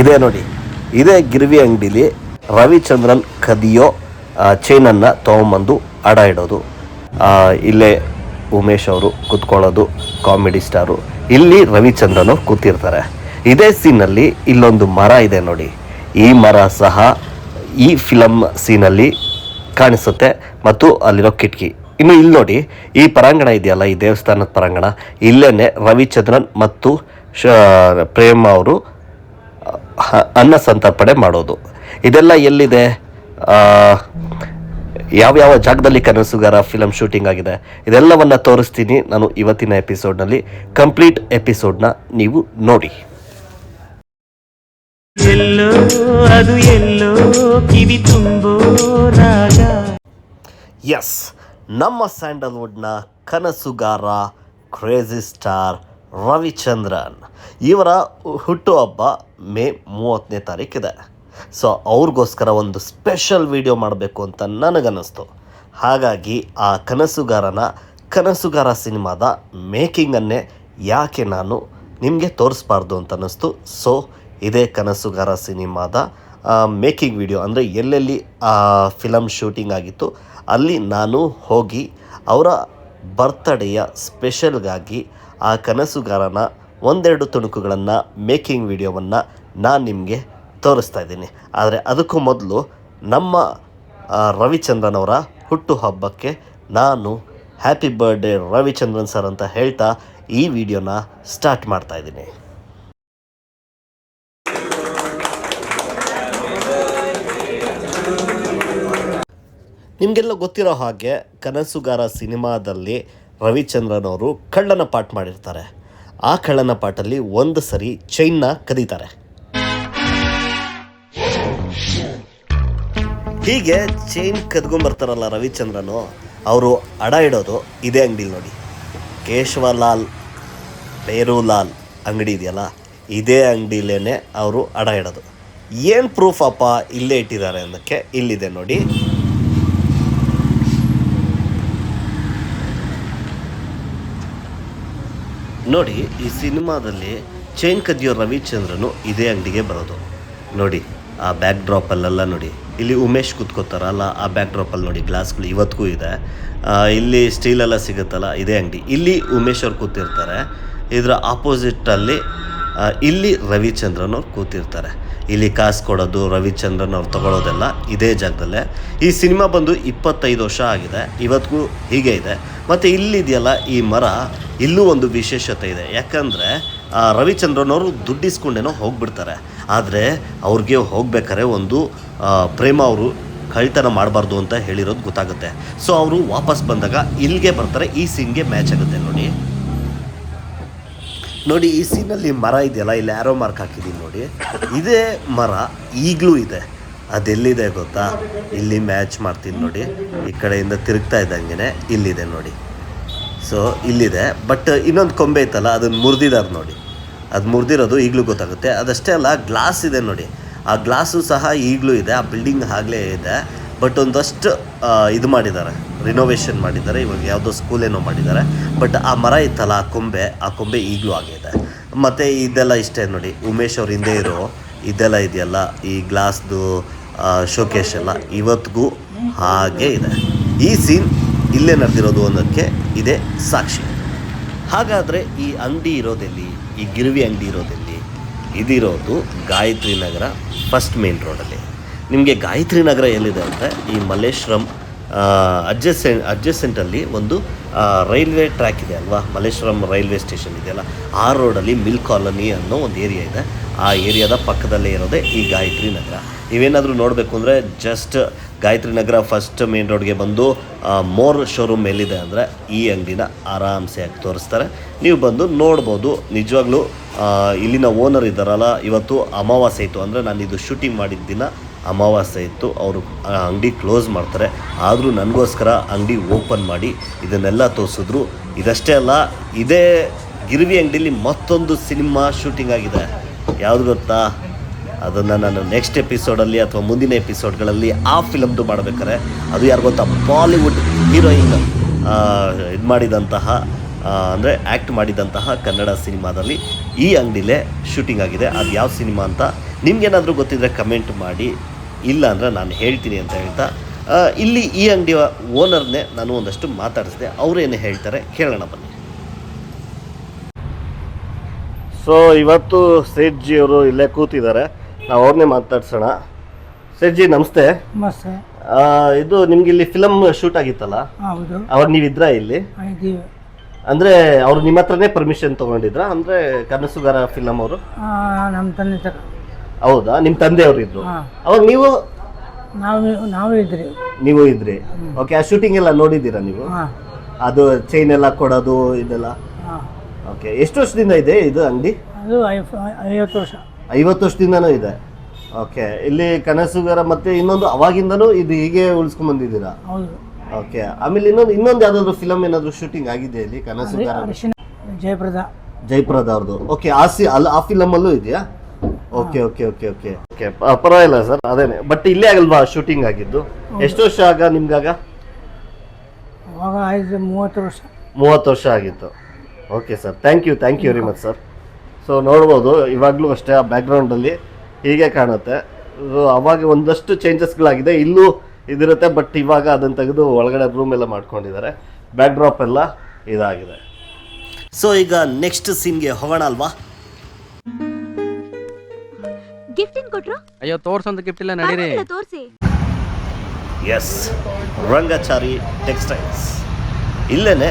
ಇದೇ ನೋಡಿ. ಇದೇ ಗಿರ್ವಿ ಅಂಗಡಿಲಿ ರವಿಚಂದ್ರನ್ ಕದಿಯೋ ಚೈನನ್ನು ತೊಗೊಂಬಂದು ಅಡ ಇಡೋದು. ಇಲ್ಲೇ ಉಮೇಶ್ ಅವರು ಕೂತ್ಕೊಳ್ಳೋದು, ಕಾಮಿಡಿ ಸ್ಟಾರು. ಇಲ್ಲಿ ರವಿಚಂದ್ರನು ಕೂತಿರ್ತಾರೆ. ಇದೇ ಸೀನಲ್ಲಿ ಇಲ್ಲೊಂದು ಮರ ಇದೆ ನೋಡಿ. ಈ ಮರ ಸಹ ಈ ಫಿಲಮ್ ಸೀನಲ್ಲಿ ಕಾಣಿಸುತ್ತೆ ಮತ್ತು ಅಲ್ಲಿರೋ ಕಿಟಕಿ. ಇನ್ನು ಇಲ್ಲಿ ನೋಡಿ, ಈ ಪರಾಂಗಣ ಇದೆಯಲ್ಲ, ಈ ದೇವಸ್ಥಾನದ ಪರಾಂಗಣ. ಇಲ್ಲೇನೆ ರವಿಚಂದ್ರನ್ ಮತ್ತು ಶ ಪ್ರೇಮ ಅವರು ಅನ್ನ ಸಂತರ್ಪಣೆ ಮಾಡೋದು. ಇದೆಲ್ಲ ಎಲ್ಲಿದೆ? ಯಾವ ಯಾವ್ಯಾವ ಜಾಗದಲ್ಲಿ ಕನಸುಗಾರ ಫಿಲಮ್ ಶೂಟಿಂಗ್ ಆಗಿದೆ? ಇದೆಲ್ಲವನ್ನು ತೋರಿಸ್ತೀನಿ ನಾನು ಇವತ್ತಿನ ಎಪಿಸೋಡ್ನಲ್ಲಿ ಕಂಪ್ಲೀಟ್ ಎಪಿಸೋಡ್ನ ನೀವು ನೋಡಿ. ಎಲ್ಲೋ ಅದು ಎಲ್ಲೋ ಕಿವಿ ತುಂಬೋ ರಾಗ. ಎಸ್ ನಮ್ಮ ಸ್ಯಾಂಡಲ್ವುಡ್ನ ಕನಸುಗಾರ ಕ್ರೇಜಿ ಸ್ಟಾರ್ ರವಿಚಂದ್ರನ್. ಇವರ ಹುಟ್ಟುಹಬ್ಬ ಮೇ ಮೂವತ್ತನೇ ತಾರೀಕಿದೆ. ಸೊ, ಅವ್ರಿಗೋಸ್ಕರ ಒಂದು ಸ್ಪೆಷಲ್ ವಿಡಿಯೋ ಮಾಡಬೇಕು ಅಂತ ನನಗನ್ನಿಸ್ತು. ಹಾಗಾಗಿ ಆ ಕನಸುಗಾರನ ಕನಸುಗಾರ ಸಿನಿಮಾದ ಮೇಕಿಂಗನ್ನೇ ಯಾಕೆ ನಾನು ನಿಮಗೆ ತೋರಿಸ್ಬಾರ್ದು ಅಂತ ಅನ್ನಿಸ್ತು ಸೊ, ಇದೇ ಕನಸುಗಾರ ಸಿನಿಮಾದ ಮೇಕಿಂಗ್ ವಿಡಿಯೋ. ಅಂದರೆ ಎಲ್ಲೆಲ್ಲಿ ಆ ಫಿಲಮ್ ಶೂಟಿಂಗ್ ಆಗಿತ್ತು, ಅಲ್ಲಿ ನಾನು ಹೋಗಿ ಅವರ ಬರ್ತ್ಡೇಯ ಸ್ಪೆಷಲ್ಗಾಗಿ ಆ ಕನಸುಗಾರನ ಒಂದೆರಡು ತುಣುಕುಗಳನ್ನು ಮೇಕಿಂಗ್ ವಿಡಿಯೋವನ್ನು ನಾನು ನಿಮಗೆ ತೋರಿಸ್ತಾ ಇದ್ದೀನಿ. ಆದರೆ ಅದಕ್ಕೂ ಮೊದಲು ನಮ್ಮ ರವಿಚಂದ್ರನವರ ರವಿಚಂದ್ರನ್ ಅವರ ಹುಟ್ಟುಹಬ್ಬಕ್ಕೆ ನಾನು ಹ್ಯಾಪಿ ಬರ್ಡೇ ರವಿಚಂದ್ರನ್ ಸರ್ ಅಂತ ಹೇಳ್ತಾ ಈ ವಿಡಿಯೋನ ಸ್ಟಾರ್ಟ್ ಮಾಡ್ತಾ ಇದ್ದೀನಿ. ನಿಮಗೆಲ್ಲ ಗೊತ್ತಿರೋ ಹಾಗೆ ಕನಸುಗಾರ ಸಿನಿಮಾದಲ್ಲಿ ರವಿಚಂದ್ರನ್ ಅವರು ಕಳ್ಳನ ಪಾಠ ಮಾಡಿರ್ತಾರೆ. ಆ ಕಳ್ಳನ ಪಾಠಲ್ಲಿ ಒಂದು ಸರಿ ಚೈನ್ನ ಕದೀತಾರೆ. ಹೀಗೆ ಚೈನ್ ಕದ್ಕೊಂಬರ್ತಾರಲ್ಲ ರವಿಚಂದ್ರನು, ಅವರು ಅಡ ಇಡೋದು ಇದೇ ಅಂಗಡಿಲಿ ನೋಡಿ. ಕೇಶವಲಾಲ್ ಬೇರುಲಾಲ್ ಅಂಗಡಿ ಇದೆಯಲ್ಲ, ಇದೇ ಅಂಗಡಿಲೇನೆ ಅವರು ಅಡ ಇಡೋದು. ಏನು ಪ್ರೂಫ್ ಅಪ್ಪ ಇಲ್ಲೇ ಇಟ್ಟಿದ್ದಾರೆ ಅನ್ನೋಕ್ಕೆ ಇಲ್ಲಿದೆ ನೋಡಿ. ನೋಡಿ, ಈ ಸಿನಿಮಾದಲ್ಲಿ ಚೈನ್ ಕದಿಯೋ ರವಿಚಂದ್ರನು ಇದೇ ಅಂಗಡಿಗೆ ಬರೋದು. ನೋಡಿ, ಆ ಬ್ಯಾಕ್ ಡ್ರಾಪಲ್ಲೆಲ್ಲ ನೋಡಿ. ಇಲ್ಲಿ ಉಮೇಶ್ ಕೂತ್ಕೋತಾರಲ್ಲ ಆ ಬ್ಯಾಕ್ ಡ್ರಾಪಲ್ಲಿ ನೋಡಿ ಗ್ಲಾಸ್ಗಳು ಇವತ್ತಿಗೂ ಇದೆ. ಇಲ್ಲಿ ಸ್ಟೀಲೆಲ್ಲ ಸಿಗುತ್ತಲ್ಲ, ಇದೇ ಅಂಗಡಿ. ಇಲ್ಲಿ ಉಮೇಶ್ ಅವ್ರು ಕೂತಿರ್ತಾರೆ. ಇದರ ಆಪೋಸಿಟಲ್ಲಿ ಇಲ್ಲಿ ರವಿಚಂದ್ರನ್ ಅವ್ರು ಕೂತಿರ್ತಾರೆ. ಇಲ್ಲಿ ಕಾಸು ಕೊಡೋದು ರವಿಚಂದ್ರನ್ ಅವ್ರು ತಗೊಳ್ಳೋದೆಲ್ಲ ಇದೇ ಜಾಗದಲ್ಲೇ. ಈ ಸಿನಿಮಾ ಬಂದು ಇಪ್ಪತ್ತೈದು ವರ್ಷ ಆಗಿದೆ. ಇವತ್ತಿಗೂ ಹೀಗೆ ಇದೆ. ಮತ್ತು ಇಲ್ಲಿದೆಯಲ್ಲ ಈ ಮರ, ಇಲ್ಲೂ ಒಂದು ವಿಶೇಷತೆ ಇದೆ. ಯಾಕಂದರೆ ರವಿಚಂದ್ರನ್ ಅವರು ದುಡ್ಡಿಸ್ಕೊಂಡೇನೋ ಹೋಗ್ಬಿಡ್ತಾರೆ. ಆದರೆ, ಅವ್ರಿಗೆ ಹೋಗ್ಬೇಕಾದ್ರೆ ಒಂದು ಪ್ರೇಮ ಅವರು ಕಳಿತನ ಮಾಡಬಾರ್ದು ಅಂತ ಹೇಳಿರೋದು ಗೊತ್ತಾಗುತ್ತೆ. ಸೊ ಅವರು ವಾಪಸ್ ಬಂದಾಗ ಇಲ್ಲಿಗೆ ಬರ್ತಾರೆ. ಈ ಸೀನ್ಗೆ ಮ್ಯಾಚ್ ಆಗುತ್ತೆ ನೋಡಿ. ನೋಡಿ, ಈ ಸೀನಲ್ಲಿ ಮರ ಇದೆಯಲ್ಲ? ಇಲ್ಲಿ ಆರೋ ಮಾರ್ಕ್ ಹಾಕಿದ್ದೀನಿ ನೋಡಿ. ಇದೇ ಮರ, ಈಗಲೂ ಇದೆ. ಅದೆಲ್ಲಿದೆ ಗೊತ್ತಾ? ಇಲ್ಲಿ ಮ್ಯಾಚ್ ಮಾಡ್ತೀನಿ ನೋಡಿ. ಈ ಕಡೆಯಿಂದ ತಿರುಗ್ತಾ ಇದ್ದಂಗೆ ಇಲ್ಲಿದೆ ನೋಡಿ. ಸೊ ಇಲ್ಲಿದೆ. ಬಟ್ ಇನ್ನೊಂದು ಕೊಂಬೆ ಇತ್ತಲ್ಲ ಅದನ್ನು ಮುರಿದಿದ್ದಾರೆ ನೋಡಿ. ಅದು ಮುರಿದಿರೋದು ಈಗಲೂ ಗೊತ್ತಾಗುತ್ತೆ. ಅದಷ್ಟೇ ಅಲ್ಲ ಗ್ಲಾಸ್ ಇದೆ ನೋಡಿ. ಆ ಗ್ಲಾಸು ಸಹ ಈಗಲೂ ಇದೆ, ಆ ಬಿಲ್ಡಿಂಗ್ ಆಗಲೇ ಇದೆ. ಬಟ್ ಒಂದಷ್ಟು ಇದು ಮಾಡಿದ್ದಾರೆ. ರಿನೋವೇಷನ್ ಮಾಡಿದ್ದಾರೆ, ಇವಾಗ ಯಾವುದೋ ಸ್ಕೂಲೇನೋ ಮಾಡಿದ್ದಾರೆ. ಬಟ್ ಆ ಮರ ಇತ್ತಲ್ಲ, ಆ ಕೊಂಬೆ ಆ ಕೊಂಬೆ ಈಗಲೂ ಆಗಿದೆ. ಮತ್ತು ಇದೆಲ್ಲ ಇಷ್ಟೇ ನೋಡಿ, ಉಮೇಶ್ ಅವ್ರ ಹಿಂದೆ ಇರೋ ಇದೆಲ್ಲ ಇದೆಯಲ್ಲ, ಈ ಗ್ಲಾಸ್ದು ಶೋಕೇಶ್ ಎಲ್ಲ ಇವತ್ತಿಗೂ ಹಾಗೆ ಇದೆ. ಈ ಸೀನ್ ಇಲ್ಲೇ ನಡೆದಿರೋದು ಅನ್ನೋದಕ್ಕೆ ಇದೇ ಸಾಕ್ಷಿ. ಹಾಗಾದರೆ ಈ ಅಂಗಡಿ ಇರೋದೆಲ್ಲಿ, ಈ ಗಿರ್ವಿ ಅಂಗಡಿ ಇರೋದೆಲ್ಲಿ? ಇದಿರೋದು ಗಾಯತ್ರಿ ನಗರ ಫಸ್ಟ್ ಮೇನ್ ರೋಡಲ್ಲಿ ನಿಮಗೆ ಗಾಯತ್ರಿ ನಗರ ಎಲ್ಲಿದೆ ಅಂದರೆ ಈ ಮಲ್ಲೇಶ್ವರಂ ಅಡ್ಜಸೆಂಟ್ ಅಡ್ಜಸೆಂಟಲ್ಲಿ ಒಂದು ರೈಲ್ವೆ ಟ್ರ್ಯಾಕ್ ಇದೆ ಅಲ್ವಾ? ಮಲ್ಲೇಶ್ವರಂ ರೈಲ್ವೆ ಸ್ಟೇಷನ್ ಇದೆಯಲ್ಲ ಆ ರೋಡಲ್ಲಿ ಮಿಲ್ ಕಾಲೋನಿ ಅನ್ನೋ ಒಂದು ಏರಿಯಾ ಇದೆ. ಆ ಏರಿಯಾದ ಪಕ್ಕದಲ್ಲೇ ಇರೋದೇ ಈ ಗಾಯತ್ರಿ ನಗರ. ನೀವೇನಾದರೂ ನೋಡಬೇಕು ಅಂದರೆ just Gayatri Nagar first main ರೋಡ್ಗೆ ಬಂದು ಮೋರ್ ಶೋರೂಮ್ ಎಲ್ಲಿದೆ ಅಂದರೆ ಈ ಅಂಗಡಿನ ಆರಾಮ್ಸೆ ಆಗಿ ತೋರಿಸ್ತಾರೆ. ನೀವು ಬಂದು ನೋಡ್ಬೋದು. ನಿಜವಾಗ್ಲೂ ಇಲ್ಲಿನ ಓನರ್ ಇದ್ದಾರಲ್ಲ, ಇವತ್ತು ಅಮಾವಾಸ್ಯೆ ಇತ್ತು ಅಂದರೆ ನಾನು ಇದು ಶೂಟಿಂಗ್ ಮಾಡಿದ ದಿನ ಅಮಾವಾಸ್ಯೆ ಇತ್ತು, ಅವರು ಅಂಗಡಿ ಕ್ಲೋಸ್ ಮಾಡ್ತಾರೆ. ಆದರೂ ನನಗೋಸ್ಕರ ಅಂಗಡಿ ಓಪನ್ ಮಾಡಿ ಇದನ್ನೆಲ್ಲ ತೋರಿಸಿದ್ರು. ಇದಷ್ಟೇ ಅಲ್ಲ, ಇದೇ ಗಿರ್ವಿ ಅಂಗಡಿಲಿ ಮತ್ತೊಂದು ಸಿನಿಮಾ ಶೂಟಿಂಗ್ ಆಗಿದೆ. ಯಾವುದು ಗೊತ್ತಾ? ಅದನ್ನು ನಾನು ನೆಕ್ಸ್ಟ್ ಎಪಿಸೋಡಲ್ಲಿ ಅಥವಾ ಮುಂದಿನ ಎಪಿಸೋಡ್ಗಳಲ್ಲಿ ಆ ಫಿಲಮ್ದು ಮಾಡಬೇಕಾರೆ ಅದು ಯಾರು ಗೊತ್ತಾ? ಬಾಲಿವುಡ್ ಹೀರೋಯಿನ್ ಇದು ಮಾಡಿದಂತಹ ಅಂದರೆ ಆ್ಯಕ್ಟ್ ಮಾಡಿದಂತಹ ಕನ್ನಡ ಸಿನಿಮಾದಲ್ಲಿ ಈ ಅಂಗಡಿಲೇ ಶೂಟಿಂಗ್ ಆಗಿದೆ. ಅದು ಯಾವ ಸಿನಿಮಾ ಅಂತ ನಿಮ್ಗೇನಾದರೂ ಗೊತ್ತಿದ್ರೆ ಕಮೆಂಟ್ ಮಾಡಿ. ಇಲ್ಲ ಅಂದರೆ ನಾನು ಹೇಳ್ತೀನಿ ಅಂತ ಹೇಳ್ತಾ ಇಲ್ಲಿ ಈ ಅಂಗಡಿಯ ಓನರ್ನೇ ನಾನು ಒಂದಷ್ಟು ಮಾತಾಡಿಸಿದೆ. ಅವರೇನು ಹೇಳ್ತಾರೆ ಕೇಳೋಣ ಬನ್ನಿ. ಸೊ ಇವತ್ತು ಸೇಠ್ಜಿ ಅವರು ಇಲ್ಲೇ ಕೂತಿದ್ದಾರೆ. ನಾವು ಅವ್ರನ್ನೇ ಮಾತಾಡ್ಸೋಣ. ಸೇಠ್ಜಿ ನಮಸ್ತೆ. ನಮಸ್ತೆ. ಆ, ಇದು ನಿಮ್ಗೆ ಇಲ್ಲಿ ಫಿಲಮ್ ಶೂಟ್ ಆಗಿತ್ತಲ್ಲ? ಹೌದು. ನೀವಿದ್ರ ನೀವಿದ್ರಾ ಇಲ್ಲಿ? ಇದ್ದೀವಿ. ಅಂದ್ರೆ ಅವ್ರು ನಿಮ್ಮ ಹತ್ರನೇ ಪರ್ಮಿಷನ್ ತಗೊಂಡಿದ್ರ? ಅಂದ್ರೆ ಕನಸುಗಾರ ಫಿಲಂ ಅವರು? ನಮ್ಮ ತಂದೆ ತಕ ಹೌದಾ? ನಿಮ್ಮ ತಂದೆಯವರು ಇದ್ರು. ಹಾಂ. ಅವಾಗ ನೀವು? ನಾವು ನಾವು ಇದ್ರಿ. ನೀವು ಇದ್ರಿ. ಓಕೆ ಆ ಶೂಟಿಂಗ್ ಎಲ್ಲ ನೋಡಿದ್ದೀರಾ ನೀವು? ಹಾಂ. ಅದು ಚೈನ್ ಎಲ್ಲ ಕೊಡೋದು ಇದೆಲ್ಲ? ಹಾಂ. ಓಕೆ ಎಷ್ಟು ವರ್ಷದಿಂದ ಇದೆ ಇದು ಅಂಗಡಿ? ಅದು ಐಫ್ ಐವತ್ತು ವರ್ಷ. ಐವತ್ತು ವರ್ಷದಿಂದನೂ ಇದೆ. ಓಕೆ ಇಲ್ಲಿ ಕನಸುಗಾರ ಮತ್ತೆ ಇನ್ನೊಂದು ಅವಾಗಿಂದನೂ ಇದು ಹೀಗೆ ಉಳಿಸ್ಕೊಂಡ್ ಬಂದಿದ್ದೀರಾ? ಹೌದು. ಓಕೆ ಆಮೇಲೆ ಇನ್ನೊಂದು ಇನ್ನೊಂದು ಯಾವ್ದಾದ್ರು ಫಿಲಮ್ ಏನಾದ್ರು ಶೂಟಿಂಗ್ ಆಗಿದೆ ಇಲ್ಲಿ ಕನಸುಗಾರ ಅರಿಶಿನ ಜಯಪ್ರದ. ಜಯಪ್ರದ ಅವ್ರದ್ದು ಓಕೆ ಆ ಸಿ ಅಲ್ಲ ಆ ಫಿಲಮ್ ಅಲ್ಲೂ ಇದೆಯಾ? Okay okay okay okay okay ಪರವಾಗಿಲ್ಲ ಸರ್ ಅದೇನೆ. ಬಟ್ ಇಲ್ಲೇ ಆಗಲ್ವಾ ಶೂಟಿಂಗ್ ಆಗಿದ್ದು? ಎಷ್ಟು ವರ್ಷ ಆಗ ನಿಮ್ಗಾಗ? ಅವಾಗ ಐದು ಮೂವತ್ತು ವರ್ಷ. ಮೂವತ್ತು ವರ್ಷ ಆಗಿತ್ತು. Okay sir thank you thank you very much sir so ನೋಡ್ಬೋದು ಇವಾಗಲೂ ಅಷ್ಟೇ ಆ ಬ್ಯಾಕ್ಗ್ರೌಂಡಲ್ಲಿ ಹೀಗೆ ಕಾಣುತ್ತೆ. ಅವಾಗ ಒಂದಷ್ಟು ಚೇಂಜಸ್ಗಳಾಗಿದೆ ಇಲ್ಲೂ ಇದಿರುತ್ತೆ ಬಟ್ ಇವಾಗ ಅದನ್ನು ತೆಗೆದು ಒಳಗಡೆ ರೂಮ್ ಎಲ್ಲ ಮಾಡ್ಕೊಂಡಿದ್ದಾರೆ. ಬ್ಯಾಕ್ ಡ್ರಾಪ್ ಎಲ್ಲ ಇದಾಗಿದೆ. ಸೊ ಈಗ ನೆಕ್ಸ್ಟ್ ಸೀನ್ಗೆ ಹೋಗೋಣ ಅಲ್ವಾ? ಗಿಫ್ಟ್ ಏನ್ ಕೊಟ್ರು? ಅಯ್ಯೋ ತೋರ್ಸಂತ ಗಿಫ್ಟ್ ಇಲ್ಲ ನಡೀರಿ. ಪರವಾಗಿಲ್ಲ, ತೋರ್ಸಿ. ಎಸ್ ರಂಗಾಚಾರಿ ಟೆಕ್ಸ್ಟೈಲ್ಸ್ ಇಲ್ಲೇ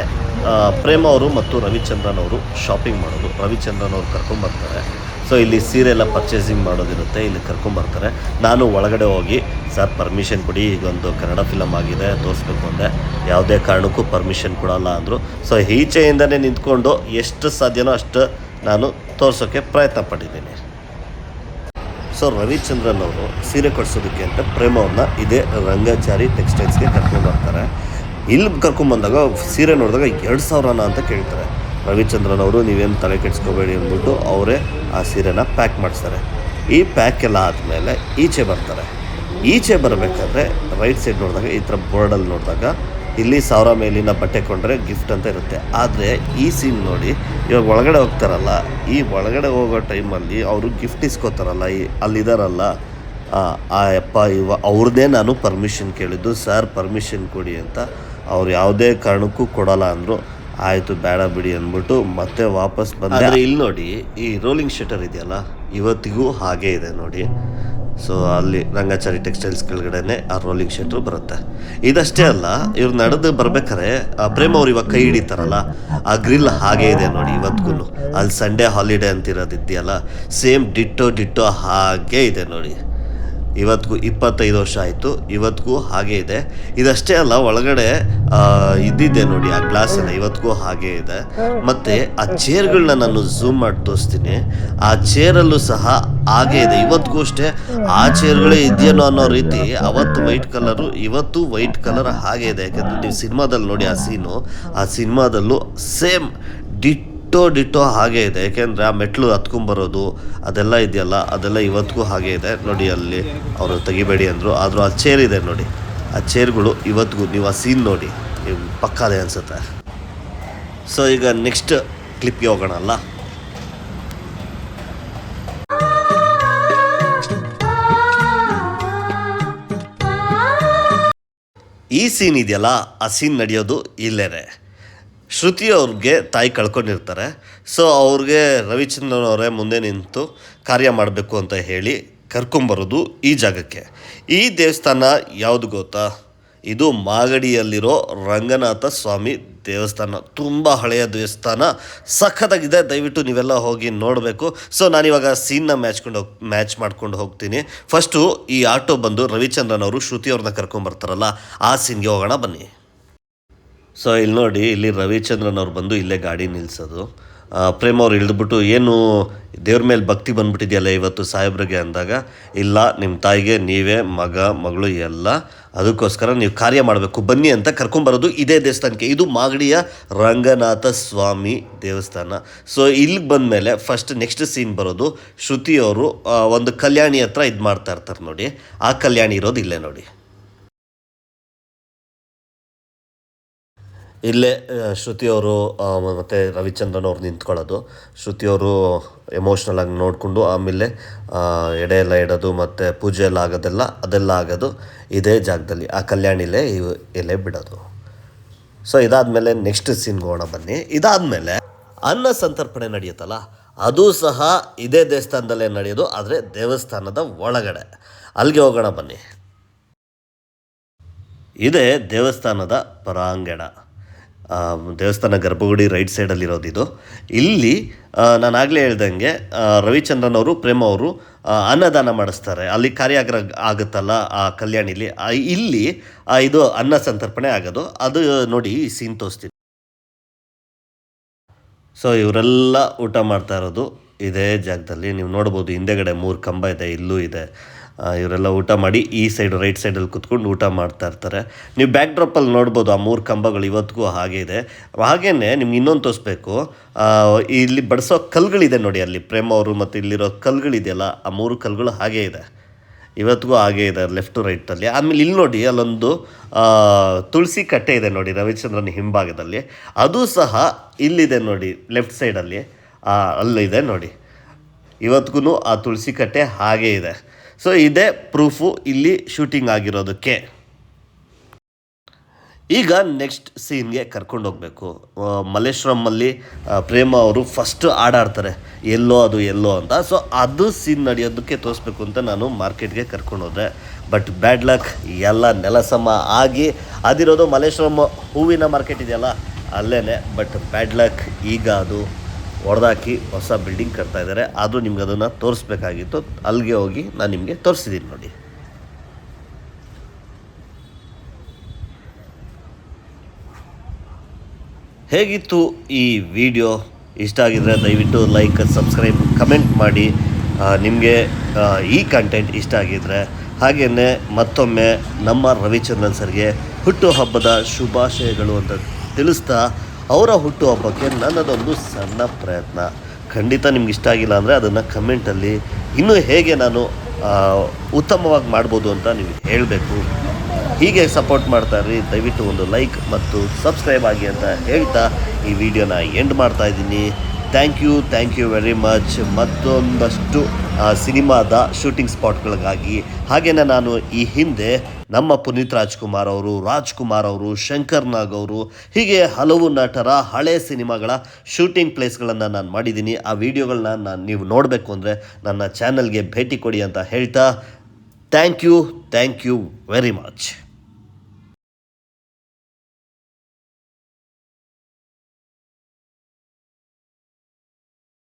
ಪ್ರೇಮ ಅವರು ಮತ್ತು ರವಿಚಂದ್ರನ್ ಅವರು ಶಾಪಿಂಗ್ ಮಾಡೋದು. ರವಿಚಂದ್ರನ್ ಅವರು ಕರ್ಕೊಂಬರ್ತಾರೆ ಸೊ ಇಲ್ಲಿ ಸೀರೆ ಎಲ್ಲ ಪರ್ಚೇಸಿಂಗ್ ಮಾಡೋದಿರುತ್ತೆ ಇಲ್ಲಿ ಕರ್ಕೊಂಬರ್ತಾರೆ ನಾನು ಒಳಗಡೆ ಹೋಗಿ ಸರ್ ಪರ್ಮಿಷನ್ ಕೊಡಿ ಈಗ ಒಂದು ಕನ್ನಡ ಫಿಲಮ್ ಆಗಿದೆ ತೋರಿಸ್ಬೇಕು ಅಂದೆ. ಯಾವುದೇ ಕಾರಣಕ್ಕೂ ಪರ್ಮಿಷನ್ ಕೊಡಲ್ಲ ಅಂದರು. ಸೊ ಈಚೆಯಿಂದನೇ ನಿಂತ್ಕೊಂಡು ಎಷ್ಟು ಸಾಧ್ಯನೋ ಅಷ್ಟು ನಾನು ತೋರಿಸೋಕ್ಕೆ ಪ್ರಯತ್ನ ಪಟ್ಟಿದ್ದೀನಿ. ಸೊ ರವಿಚಂದ್ರನ್ ಅವರು ಸೀರೆ ಕೊಡಿಸೋದಕ್ಕೆ ಅಂತ ಪ್ರೇಮ ಅವ್ರನ್ನ ಇದೇ ರಂಗಾಚಾರಿ ಟೆಕ್ಸ್ಟೈಲ್ಸ್ಗೆ ಕರ್ಕೊಂಡು ಬರ್ತಾರೆ ಇಲ್ಲಿ ಕರ್ಕೊಂಡ್ಬಂದಾಗ ಸೀರೆ ನೋಡಿದಾಗ ಎರಡು ಸಾವಿರನ ಅಂತ ಕೇಳ್ತಾರೆ. ರವಿಚಂದ್ರನ್ ಅವರು, ನೀವೇನು ತಲೆ ಕೆಡ್ಸ್ಕೋಬೇಡಿ ಅಂದ್ಬಿಟ್ಟು ಅವರೇ ಆ ಸೀರೆನ ಪ್ಯಾಕ್ ಮಾಡಿಸ್ತಾರೆ. ಈ ಪ್ಯಾಕ್ ಎಲ್ಲ ಆದಮೇಲೆ ಈಚೆ ಬರ್ತಾರೆ. ಈಚೆ ಬರಬೇಕಾದ್ರೆ ರೈಟ್ ಸೈಡ್ ನೋಡಿದಾಗ, ಈ ಥರ ಬೋರ್ಡಲ್ಲಿ ನೋಡಿದಾಗ ಇಲ್ಲಿ ಸಾವಿರ ಮೇಲಿನ ಬಟ್ಟೆ ಕೊಂಡ್ರೆ ಗಿಫ್ಟ್ ಅಂತ ಇರುತ್ತೆ. ಆದರೆ ಈ ಸೀನ್ ನೋಡಿ ಇವಾಗ ಒಳಗಡೆ ಹೋಗ್ತಾರಲ್ಲ ಈ ಒಳಗಡೆ ಹೋಗೋ ಟೈಮಲ್ಲಿ ಅವರು ಗಿಫ್ಟ್ ಇಸ್ಕೋತಾರಲ್ಲ ಈ ಅಲ್ಲಿದಾರಲ್ಲ ಆ, ಅಪ್ಪ ಇವ ಅವ್ರದ್ದೇ ನಾನು ಪರ್ಮಿಷನ್ ಕೇಳಿದ್ದು ಸರ್ ಪರ್ಮಿಷನ್ ಕೊಡಿ ಅಂತ ಅವ್ರು ಯಾವುದೇ ಕಾರಣಕ್ಕೂ ಕೊಡೋಲ್ಲ ಅಂದರು. ಆಯಿತು ಬೇಡ ಬಿಡಿ ಅಂದ್ಬಿಟ್ಟು ಮತ್ತೆ ವಾಪಸ್ ಬಂದ. ಇಲ್ಲಿ ನೋಡಿ ಈ ರೋಲಿಂಗ್ ಶಟರ್ ಇದೆಯಲ್ಲ ಇವತ್ತಿಗೂ ಹಾಗೇ ಇದೆ ನೋಡಿ. ಸೊ ಅಲ್ಲಿ ರಂಗಾಚಾರಿ ಟೆಕ್ಸ್ಟೈಲ್ಸ್ ಕೆಳಗಡೆನೆ ಆ ರೋಲಿಂಗ್ ಶೆಟ್ರು ಬರುತ್ತೆ. ಇದಷ್ಟೇ ಅಲ್ಲ, ಇವ್ರು ನಡೆದು ಬರ್ಬೇಕಾರೆ ಪ್ರೇಮ ಅವ್ರು ಇವಾಗ ಕೈ ಹಿಡಿತಾರಲ್ಲ, ಆ ಗ್ರಿಲ್ ಹಾಗೆ ಇದೆ ನೋಡಿ ಇವತ್ತಿಗೂ ಅಲ್ಲಿ ಸಂಡೇ ಹಾಲಿಡೇ ಅಂತಿರೋದು ಇದೆಯಲ್ಲ ಸೇಮ್ ಡಿಟ್ಟೋ ಡಿಟ್ಟೋ ಹಾಗೇ ಇದೆ ನೋಡಿ. ಇವತ್ತಿಗೂ ಇಪ್ಪತ್ತೈದು ವರ್ಷ ಆಯಿತು. ಇವತ್ತಿಗೂ ಹಾಗೇ ಇದೆ. ಇದಷ್ಟೇ ಅಲ್ಲ, ಒಳಗಡೆ ಇದ್ದಿದ್ದೆ ನೋಡಿ ಆ ಗ್ಲಾಸ್ ಎಲ್ಲ. ಇವತ್ತಿಗೂ ಹಾಗೇ ಇದೆ. ಮತ್ತು ಆ ಚೇರ್ಗಳನ್ನ ನಾನು ಝೂಮ್ ಮಾಡಿ ತೋರಿಸ್ತೀನಿ. ಆ ಚೇರಲ್ಲೂ ಸಹ ಹಾಗೇ ಇದೆ. ಇವತ್ತಿಗೂ ಅಷ್ಟೇ ಆ ಚೇರ್ಗಳೇ ಇದೆಯೇನೋ ಅನ್ನೋ ರೀತಿ ಅವತ್ತು ವೈಟ್ ಕಲರು ಇವತ್ತು ವೈಟ್ ಕಲರ್ ಹಾಗೇ ಇದೆ. ಯಾಕಂದರೆ ನೀವು ಸಿನಿಮಾದಲ್ಲಿ ನೋಡಿ ಆ ಸೀನು ಆ ಸಿನಿಮಾದಲ್ಲೂ ಸೇಮ್ ಡಿಟ್ಟೋ ಡಿಟ್ಟೋ ಹಾಗೆ ಇದೆ. ಯಾಕೆಂದ್ರೆ ಆ ಮೆಟ್ಲು ಹತ್ಕೊಂಬರೋದು ಅದೆಲ್ಲ ಇದೆಯಲ್ಲ, ಅದೆಲ್ಲ ಇವತ್ತಿಗೂ ಹಾಗೆ ಇದೆ. ನೋಡಿ ಅಲ್ಲಿ ಅವರು ತೆಗಿಬೇಡಿ ಅಂದರು. ಆದರೂ ಆ ಚೇರ್ ಇದೆ ನೋಡಿ. ಆ ಚೇರ್ಗಳು ಇವತ್ತಿಗೂ ನೀವು ಆ ಸೀನ್ ನೋಡಿ ನೀವು ಪಕ್ಕಾದೆ ಅನಿಸುತ್ತೆ. ಸೊ ಈಗ ನೆಕ್ಸ್ಟ್ ಕ್ಲಿಪ್ಗೆ ಹೋಗೋಣ ಅಲ್ಲ? ಈ ಸೀನ್ ಇದೆಯಲ್ಲ? ಆ ಸೀನ್ ನಡೆಯೋದು ಇಲ್ಲೇನೆ. ಶ್ರುತಿ ಅವ್ರಿಗೆ ತಾಯಿ ಕಳ್ಕೊಂಡಿರ್ತಾರೆ. ಸೊ ಅವ್ರಿಗೆ ರವಿಚಂದ್ರನ್ ಅವರೇ ಮುಂದೆ ನಿಂತು ಕಾರ್ಯ ಮಾಡಬೇಕು ಅಂತ ಹೇಳಿ ಕರ್ಕೊಂಬರೋದು ಈ ಜಾಗಕ್ಕೆ. ಈ ದೇವಸ್ಥಾನ ಯಾವುದು ಗೊತ್ತಾ? ಇದು ಮಾಗಡಿಯಲ್ಲಿರೋ ರಂಗನಾಥ ಸ್ವಾಮಿ ದೇವಸ್ಥಾನ. ತುಂಬ ಹಳೆಯ ದೇವಸ್ಥಾನ. ಸಖತ್ತಾಗಿದೆ. ದಯವಿಟ್ಟು ನೀವೆಲ್ಲ ಹೋಗಿ ನೋಡಬೇಕು. ಸೊ ನಾನಿವಾಗ ಸೀನ್ನ ಮ್ಯಾಚ್ಕೊಂಡು ಹೋಗಿ ಮ್ಯಾಚ್ ಮಾಡ್ಕೊಂಡು ಹೋಗ್ತೀನಿ. ಫಸ್ಟು ಈ ಆಟೋ ಬಂದು ರವಿಚಂದ್ರನ್ ಅವರು ಶ್ರುತಿ ಅವ್ರನ್ನ ಕರ್ಕೊಂಬರ್ತಾರಲ್ಲ, ಆ ಸೀನ್ಗೆ ಹೋಗೋಣ ಬನ್ನಿ. ಸೊ ಇಲ್ಲಿ ನೋಡಿ, ಇಲ್ಲಿ ರವಿಚಂದ್ರನ್ ಅವ್ರು ಬಂದು ಇಲ್ಲೇ ಗಾಡಿ ನಿಲ್ಸೋದು. ಪ್ರೇಮ್ ಅವ್ರು ಇಳಿದ್ಬಿಟ್ಟು, ಏನು, ದೇವ್ರ ಮೇಲೆ ಭಕ್ತಿ ಬಂದ್ಬಿಟ್ಟಿದೆಯಲ್ಲ ಇವತ್ತು ಸಾಹೇಬ್ರಿಗೆ? ಅಂದಾಗ, ಇಲ್ಲ ನಿಮ್ಮ ತಾಯಿಗೆ, ನೀವೇ, ಮಗ, ಮಗಳು ಎಲ್ಲ ಅದಕ್ಕೋಸ್ಕರ ನೀವು ಕಾರ್ಯ ಮಾಡಬೇಕು. ಬನ್ನಿ ಅಂತ ಕರ್ಕೊಂಬರೋದು ಇದೇ ದೇವಸ್ಥಾನಕ್ಕೆ. ಇದು ಮಾಗಡಿಯ ರಂಗನಾಥ ಸ್ವಾಮಿ ದೇವಸ್ಥಾನ. ಸೊ ಇಲ್ಲಿಗೆ ಬಂದಮೇಲೆ ಫಸ್ಟ್ ನೆಕ್ಸ್ಟ್ ಸೀನ್ ಬರೋದು ಶ್ರುತಿ ಅವರು ಒಂದು ಕಲ್ಯಾಣಿ ಹತ್ರ ಇದು ಮಾಡ್ತಾ ಇರ್ತಾರೆ ನೋಡಿ. ಆ ಕಲ್ಯಾಣಿ ಇರೋದು ಇಲ್ಲೇ ನೋಡಿ. ಇಲ್ಲೇ ಶ್ರುತಿಯವರು ಮತ್ತು ರವಿಚಂದ್ರನ್ ಅವ್ರು ನಿಂತ್ಕೊಳ್ಳೋದು. ಶ್ರುತಿಯವರು ಎಮೋಷ್ನಲ್ ಆಗಿ ನೋಡಿಕೊಂಡು ಆಮೇಲೆ ಎಡೆ ಎಲ್ಲ ಇಡೋದು ಮತ್ತು ಪೂಜೆ ಎಲ್ಲ ಆಗೋದೆಲ್ಲ, ಅದೆಲ್ಲ ಆಗೋದು ಇದೇ ಜಾಗದಲ್ಲಿ, ಆ ಕಲ್ಯಾಣಿಲೇ ಇವು ಎಲೆ ಬಿಡೋದು. ಸೊ ಇದಾದಮೇಲೆ ನೆಕ್ಸ್ಟ್ ಸೀನ್ಗೆ ಹೋಗೋಣ ಬನ್ನಿ. ಇದಾದಮೇಲೆ ಅನ್ನ ಸಂತರ್ಪಣೆ ನಡೆಯುತ್ತಲ್ಲ, ಅದು ಸಹ ಇದೇ ದೇವಸ್ಥಾನದಲ್ಲೇ ನಡೆಯೋದು, ಆದರೆ ದೇವಸ್ಥಾನದ ಒಳಗಡೆ. ಅಲ್ಲಿಗೆ ಹೋಗೋಣ ಬನ್ನಿ. ಇದೇ ದೇವಸ್ಥಾನದ ಪರಾಂಗಣ. ದೇವಸ್ಥಾನ ಗರ್ಭಗುಡಿ ರೈಟ್ ಸೈಡಲ್ಲಿರೋದು ಇದು. ಇಲ್ಲಿ ನಾನು ಆಗಲೇ ಹೇಳ್ದಂಗೆ ರವಿಚಂದ್ರನ್ ಅವರು, ಪ್ರೇಮ ಅವರು ಅನ್ನದಾನ ಮಾಡಿಸ್ತಾರೆ. ಅಲ್ಲಿ ಕಾರ್ಯಾಗ್ರ ಆಗುತ್ತಲ್ಲ ಆ ಕಲ್ಯಾಣಿಲಿ. ಇಲ್ಲಿ ಇದು ಅನ್ನ ಸಂತರ್ಪಣೆ ಆಗೋದು. ಅದು ನೋಡಿ ಸೀನ್ ತೋರಿಸ್ತೀನಿ. ಸೊ ಇವರೆಲ್ಲ ಊಟ ಮಾಡ್ತಾ ಇರೋದು. ಇದೇ ಜಾಗದಲ್ಲಿ. ನೀವು ನೋಡ್ಬೋದು ಹಿಂದೆಗಡೆ ಮೂರು ಕಂಬ ಇದೆ, ಇಲ್ಲೂ ಇದೆ. ಇವರೆಲ್ಲ ಊಟ ಮಾಡಿ ಈ ಸೈಡ್ ರೈಟ್ ಸೈಡಲ್ಲಿ ಕುತ್ಕೊಂಡು ಊಟ ಮಾಡ್ತಾ ಇರ್ತಾರೆ. ನೀವು ಬ್ಯಾಕ್ ಡ್ರಾಪಲ್ಲಿ ನೋಡ್ಬೋದು ಆ ಮೂರು ಕಂಬಗಳು ಇವತ್ತಿಗೂ ಹಾಗೆ ಇದೆ. ಹಾಗೇ ನಿಮ್ಗೆ ಇನ್ನೊಂದು ತೋರಿಸ್ಬೇಕು. ಇಲ್ಲಿ ಬಡಿಸೋ ಕಲ್ಗಳಿದೆ ನೋಡಿ ಅಲ್ಲಿ. ಪ್ರೇಮ ಅವರು ಮತ್ತು ಇಲ್ಲಿರೋ ಕಲ್ಗಳಿದೆಯಲ್ಲ ಆ ಮೂರು ಕಲ್ಗಳು ಹಾಗೇ ಇದೆ. ಇವತ್ತಿಗೂ ಹಾಗೇ ಇದೆ ಲೆಫ್ಟು ರೈಟಲ್ಲಿ ಆಮೇಲೆ ಇಲ್ಲಿ ನೋಡಿ ಅಲ್ಲೊಂದು ತುಳಸಿ ಕಟ್ಟೆ ಇದೆ ನೋಡಿ ರವಿಚಂದ್ರನ ಹಿಂಭಾಗದಲ್ಲಿ. ಅದು ಸಹ ಇಲ್ಲಿದೆ ನೋಡಿ ಲೆಫ್ಟ್ ಸೈಡಲ್ಲಿ ಅಲ್ಲಿದೆ ನೋಡಿ. ಇವತ್ತಿಗೂ ಆ ತುಳಸಿ ಕಟ್ಟೆ ಹಾಗೇ ಇದೆ. ಸೊ ಇದೇ ಪ್ರೂಫು ಇಲ್ಲಿ ಶೂಟಿಂಗ್ ಆಗಿರೋದಕ್ಕೆ. ಈಗ ನೆಕ್ಸ್ಟ್ ಸೀನ್ಗೆ ಕರ್ಕೊಂಡು ಹೋಗಬೇಕು. ಮಲ್ಲೇಶ್ವರಮಲ್ಲಿ ಪ್ರೇಮ ಅವರು ಫಸ್ಟ್ ಆಡಾಡ್ತಾರೆ. ಎಲ್ಲೋ ಅದು, ಎಲ್ಲೋ ಅಂತ. ಸೊ ಅದು ಸೀನ್ ನಡೆಯೋದಕ್ಕೆ ತೋರಿಸ್ಬೇಕು ಅಂತ ನಾನು ಮಾರ್ಕೆಟ್ಗೆ ಕರ್ಕೊಂಡು ಹೋದೆ. ಬಟ್ ಬ್ಯಾಡ್ ಲಕ್ ಎಲ್ಲ ನೆಲಸಮ ಆಗಿ ಅದಿರೋದು ಮಲ್ಲೇಶ್ವರಂ ಹೂವಿನ ಮಾರ್ಕೆಟ್ ಇದೆಯಲ್ಲ ಅಲ್ಲೇ ಬಟ್ ಬ್ಯಾಡ್ ಲಕ್ ಈಗ ಅದು ಹೊಡೆದಾಕಿ ಹೊಸ ಬಿಲ್ಡಿಂಗ್ ಕಟ್ತಾ ಇದ್ದಾರೆ. ಅದು ನಿಮ್ಗೆ ಅದನ್ನು ತೋರಿಸ್ಬೇಕಾಗಿತ್ತು. ಅಲ್ಲಿಗೆ ಹೋಗಿ ನಾನು ನಿಮಗೆ ತೋರಿಸಿದ್ದೀನಿ ನೋಡಿ. ಹೇಗಿತ್ತು ಈ ವಿಡಿಯೋ ಇಷ್ಟ ಆಗಿದ್ರೆ ದಯವಿಟ್ಟು ಲೈಕ್ ಸಬ್ಸ್ಕ್ರೈಬ್ ಕಮೆಂಟ್ ಮಾಡಿ. ನಿಮಗೆ ಈ ಕಂಟೆಂಟ್ ಇಷ್ಟ ಆಗಿದ್ರೆ ಹಾಗೆಯೇ ಮತ್ತೊಮ್ಮೆ ನಮ್ಮ ರವಿಚಂದ್ರನ್ ಸರ್ಗೆ ಹುಟ್ಟುಹಬ್ಬದ ಶುಭಾಶಯಗಳು ಅಂತ ತಿಳಿಸ್ತಾ ಅವರ ಹುಟ್ಟುಹಬ್ಬಕ್ಕೆ ನನ್ನದೊಂದು ಸಣ್ಣ ಪ್ರಯತ್ನ. ಖಂಡಿತ ನಿಮ್ಗೆ ಇಷ್ಟ ಆಗಿಲ್ಲ ಅಂದರೆ ಅದನ್ನು ಕಮೆಂಟಲ್ಲಿ ಇನ್ನೂ ಹೇಗೆ ನಾನು ಉತ್ತಮವಾಗಿ ಮಾಡ್ಬೋದು ಅಂತ ನೀವು ಹೇಳಬೇಕು. ಹೀಗೆ ಸಪೋರ್ಟ್ ಮಾಡ್ತಾ ದಯವಿಟ್ಟು ಒಂದು ಲೈಕ್ ಮತ್ತು ಸಬ್ಸ್ಕ್ರೈಬ್ ಆಗಿ ಅಂತ ಹೇಳ್ತಾ ಈ ವಿಡಿಯೋನ ಎಂಡ್ ಮಾಡ್ತಾ ಇದ್ದೀನಿ. Thank you thank you very much. ಮತ್ತೊಂದಷ್ಟು ಸಿನಿಮಾದ ಶೂಟಿಂಗ್ ಸ್ಪಾಟ್ಗಳಿಗಾಗಿ. ಹಾಗೆಯೇ ನಾನು ಈ ಹಿಂದೆ ನಮ್ಮ ಪುನೀತ್ ರಾಜ್ಕುಮಾರ್ ಅವರು ರಾಜ್ಕುಮಾರ್ ಅವರು, ಶಂಕರ್ ನಾಗ್ ಅವರು, ಹೀಗೆ ಹಲವು ನಟರ ಹಳೆ ಸಿನಿಮಾಗಳ ಶೂಟಿಂಗ್ ಪ್ಲೇಸ್ಗಳನ್ನು ನಾನು ಮಾಡಿದ್ದೀನಿ. ಆ ವಿಡಿಯೋಗಳನ್ನ ನಾನು ನೀವು ನೋಡಬೇಕು ಅಂದರೆ ನನ್ನ ಚಾನಲ್ಗೆ ಭೇಟಿ ಕೊಡಿ ಅಂತ ಹೇಳ್ತಾ thank you thank you very much.